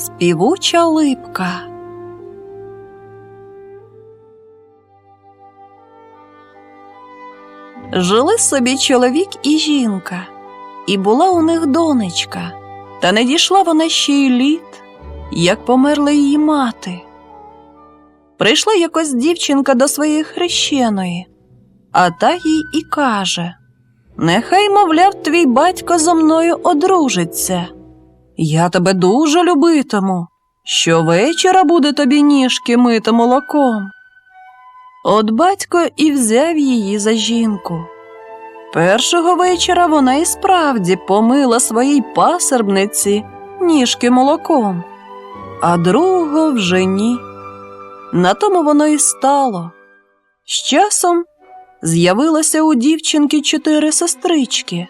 Співуча липка. Жили собі чоловік і жінка, і була у них донечка, та не дійшла вона ще й літ, як померла її мати. Прийшла якось дівчинка до своєї хрещеної, а та їй і каже Нехай, мовляв, твій батько зо мною одружиться. Я тебе дуже любитиму. Щовечора буде тобі ніжки мити молоком. От батько і взяв її за жінку. Першого вечора вона і справді помила своїй пасербниці ніжки молоком, а другого вже ні. На тому воно і стало. З часом з'явилося у дівчинки чотири сестрички.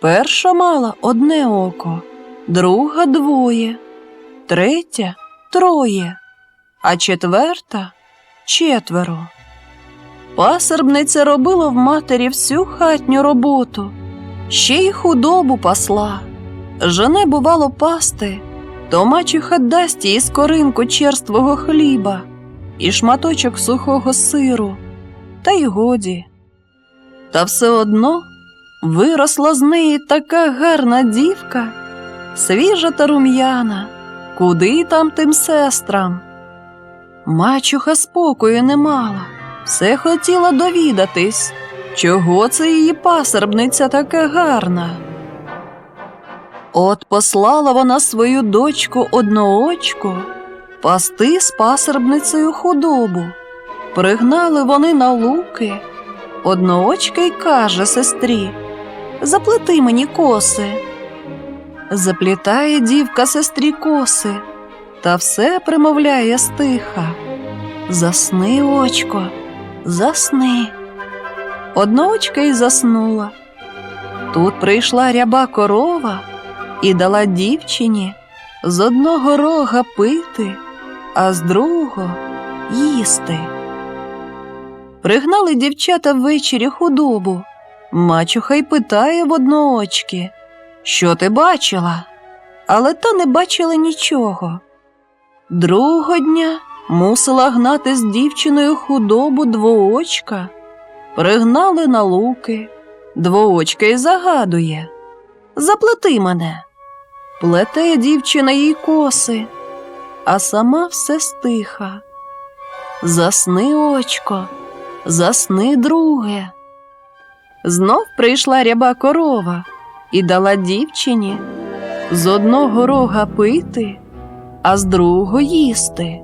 Перша мала одне око, друга двоє, третя троє, а четверта четверо. Пасербниця робила в матері всю хатню роботу, ще й худобу пасла. Жене бувало пасти, то мачуха дасть їй скоринку черствого хліба і шматочок сухого сиру, та й годі. Та все одно виросла з неї така гарна дівка, свіжа та рум'яна, куди там тим сестрам. Мачуха спокою не мала, все хотіла довідатись, чого це її пасербниця така гарна. От послала вона свою дочку одноочку пасти з пасербницею худобу. Пригнали вони на луки. Одноочка й каже сестрі Заплети мені коси. Заплітає дівка сестрі коси, та все примовляє стиха. Засни, очко, засни. Одноочка й заснула. Тут прийшла ряба корова і дала дівчині з одного рога пити, а з другого їсти. Пригнали дівчата ввечері худобу. Мачуха й питає в одноочки, що ти бачила? Але та не бачила нічого. Другого дня мусила гнати з дівчиною худобу двоочка. Пригнали на луки. Двоочка й загадує Заплети мене. Плете дівчина їй коси, а сама все стиха. Засни, очко, засни, друге. Знов прийшла ряба корова і дала дівчині з одного рога пити, а з другого їсти.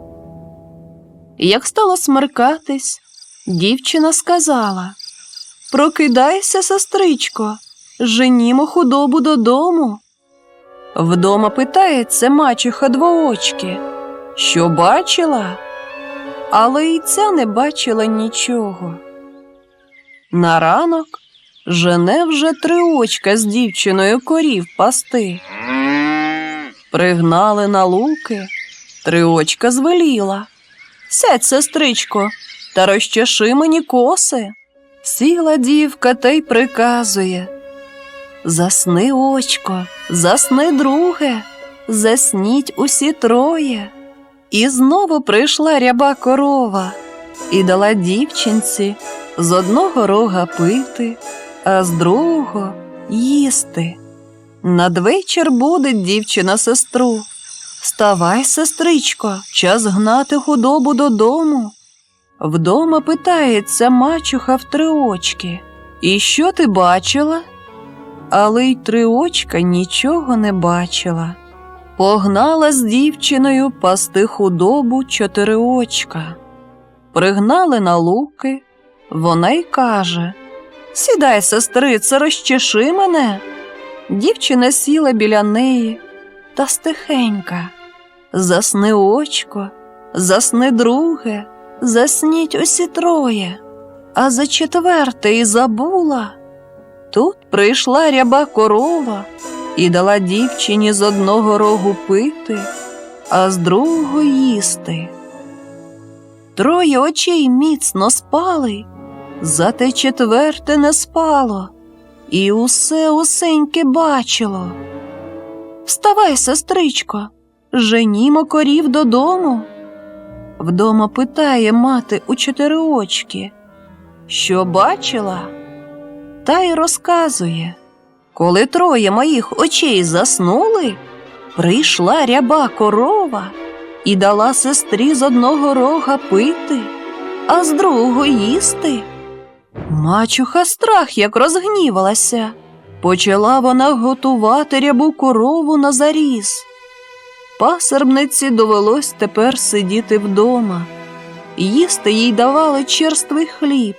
Як стало смеркатись, дівчина сказала Прокидайся, сестричко, женімо худобу додому. Вдома питається мачуха двоочки, що бачила, але й ця не бачила нічого. На ранок жене вже три очка з дівчиною корів пасти. Пригнали на луки, три очка звеліла. Сядь, сестричко, та розчеши мені коси. Сіла дівка та й приказує Засни, очко, засни, друге, засніть усі троє. І знову прийшла ряба корова і дала дівчинці з одного рога пити, а з другого їсти. Надвечір буде дівчина сестру. Вставай, сестричко, час гнати худобу додому. Вдома питається мачуха в три очки. І що ти бачила? Але й три очка нічого не бачила. Погнала з дівчиною пасти худобу чотириочка. Пригнали на луки, вона й каже Сідай, сестрице, розчеши мене. Дівчина сіла біля неї та стихенька. Засни очко, засни друге, засніть усі троє, а за четверте і забула. Тут прийшла ряба корова і дала дівчині з одного рогу пити, а з другого їсти. Троє очей міцно спали, зате четверте не спало, і усе усеньке бачило. Вставай, сестричко, женімо корів додому. Вдома питає мати у чотири очки, що бачила, та й розказує. Коли троє моїх очей заснули, прийшла ряба корова і дала сестрі з одного рога пити, а з другого їсти. Мачуха страх як розгнівалася. Почала вона готувати рябу корову на заріз. Пасербниці довелось тепер сидіти вдома. Їсти їй давали черствий хліб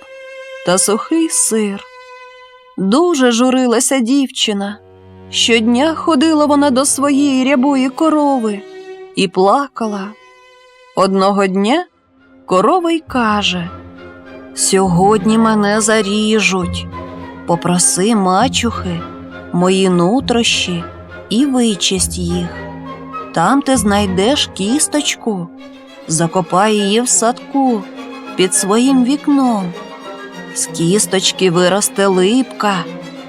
та сухий сир. Дуже журилася дівчина. Щодня ходила вона до своєї рябої корови і плакала. Одного дня корова й каже Сьогодні мене заріжуть. Попроси мачухи, мої нутрощі і вичисть їх. Там ти знайдеш кісточку, закопай її в садку під своїм вікном. З кісточки виросте липка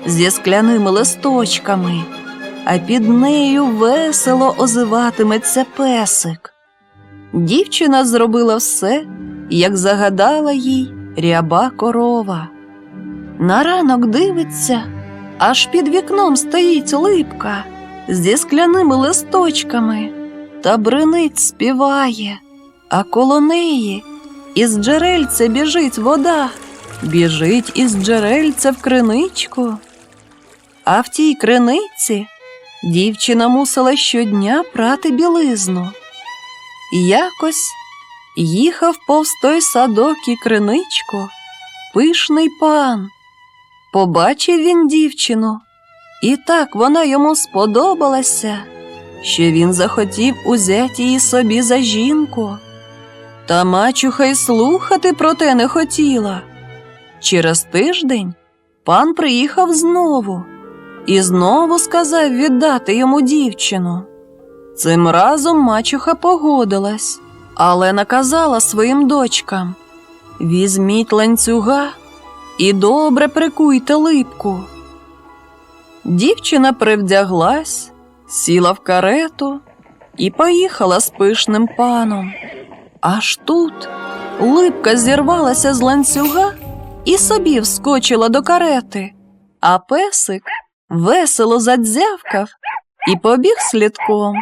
зі скляними листочками, а під нею весело озиватиметься песик. Дівчина зробила все, як загадала їй ряба корова. На ранок дивиться, аж під вікном стоїть липка зі скляними листочками та бринить співає, а коло неї із джерельця біжить вода, біжить із джерельця в криничку. А в тій криниці дівчина мусила щодня прати білизну. Якось їхав повз той садок і криничку пишний пан. Побачив він дівчину, і так вона йому сподобалася, що він захотів узяти її собі за жінку. Та мачуха й слухати про те не хотіла. Через тиждень пан приїхав знову і знову сказав віддати йому дівчину. Цим разом мачуха погодилась, але наказала своїм дочкам Візьміть ланцюга і добре прикуйте липку. Дівчина привдяглась, сіла в карету і поїхала з пишним паном. Аж тут липка зірвалася з ланцюга і собі вскочила до карети, а песик весело задзявкав і побіг слідком.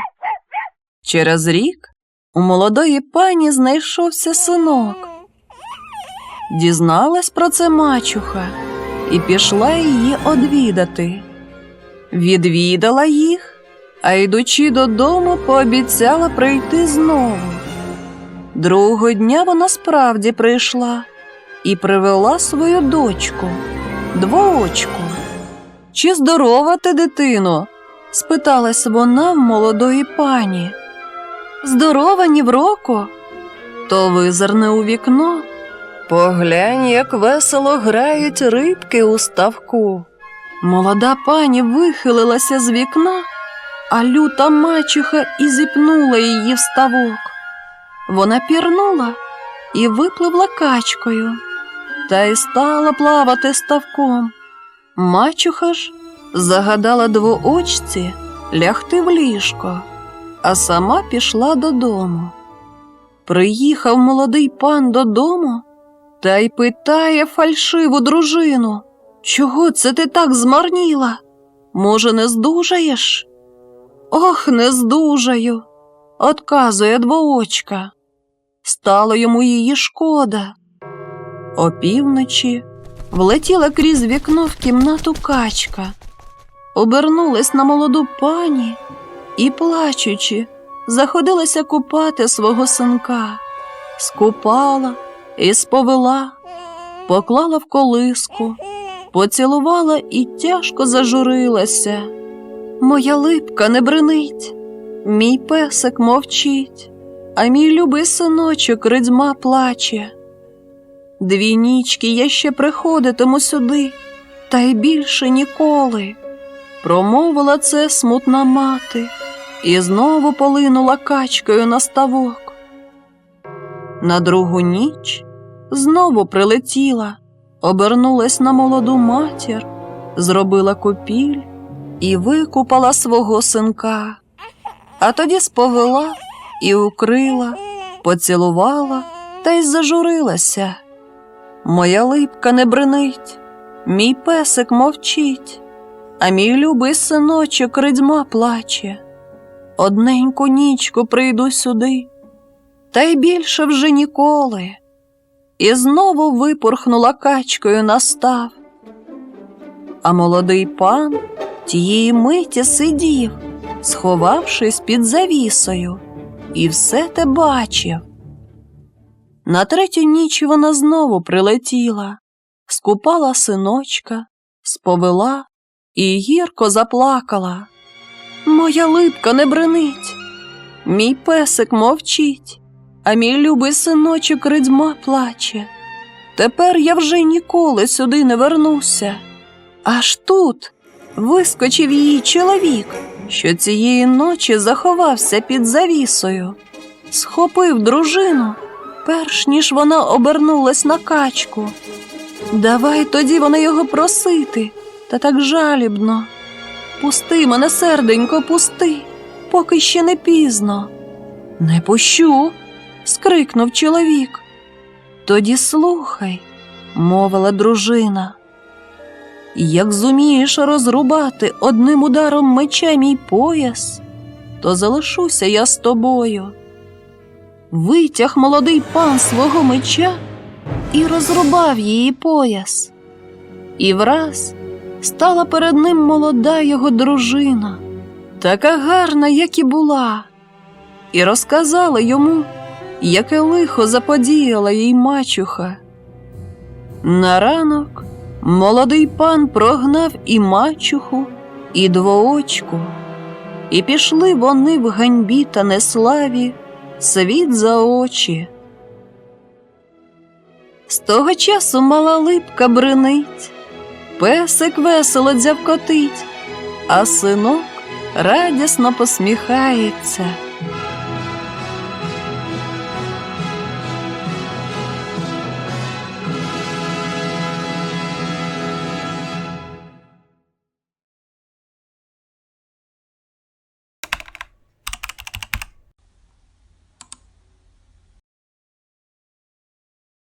Через рік у молодої пані знайшовся синок. Дізналась про це мачуха і пішла її одвідати. Відвідала їх, а йдучи додому, пообіцяла прийти знову. Другого дня вона справді прийшла і привела свою дочку, двоочку. Чи здорова ти, дитино? спиталась вона в молодої пані. Здорова ні в року. То визирне у вікно. Поглянь, як весело грають рибки у ставку. Молода пані вихилилася з вікна, а люта мачуха і зіпнула її в ставок. Вона пірнула і випливла качкою, та й стала плавати ставком. Мачуха ж загадала двоочці лягти в ліжко, а сама пішла додому. Приїхав молодий пан додому та й питає фальшиву дружину, чого це ти так змарніла? Може, не здужаєш? Ох, не здужаю, отказує двоочка. Стало йому її шкода. Опівночі влетіла крізь вікно в кімнату качка, обернулась на молоду пані і, плачучи, заходилася купати свого синка, скупала і сповела, поклала в колиску, поцілувала і тяжко зажурилася. Моя липка не бренить, мій песик мовчить, а мій любий синочок ридьма плаче. Дві нічки я ще приходитиму сюди, та й більше ніколи. Промовила це смутна мати і знову полинула качкою на ставок. На другу ніч знову прилетіла, обернулась на молоду матір, зробила купіль і викупала свого синка. а тоді сповела і укрила, поцілувала та й зажурилася. Моя липка не бренить, мій песик мовчить, а мій любий синочок ридьма плаче. Одненьку нічку прийду сюди, та й більше вже ніколи. І знову випорхнула качкою на став. А молодий пан тієї миті сидів, сховавшись під завісою, і все те бачив. На третю ніч вона знову прилетіла, скупала синочка, сповела і гірко заплакала. Моя липка не бренить, мій песик мовчить, а мій любий синочок ридьма плаче. Тепер я вже ніколи сюди не вернуся. Аж тут вискочив її чоловік, що цієї ночі заховався під завісою, схопив дружину, перш ніж вона обернулась на качку. Давай тоді вона його просити, та так жалібно. Пусти мене, серденько, пусти, поки ще не пізно. Не пущу. скрикнув чоловік. Тоді слухай, мовила дружина. Як зумієш розрубати одним ударом меча мій пояс, то залишуся я з тобою. Витяг молодий пан свого меча і розрубав її пояс. І враз стала перед ним молода його дружина, така гарна, як і була, і розказала йому, яке лихо заподіяла їй мачуха. На ранок молодий пан прогнав і мачуху, і двоочку, і пішли вони в ганьбі та неславі світ за очі. З того часу мала липка бринить, песик весело дзявкотить, а синок радісно посміхається.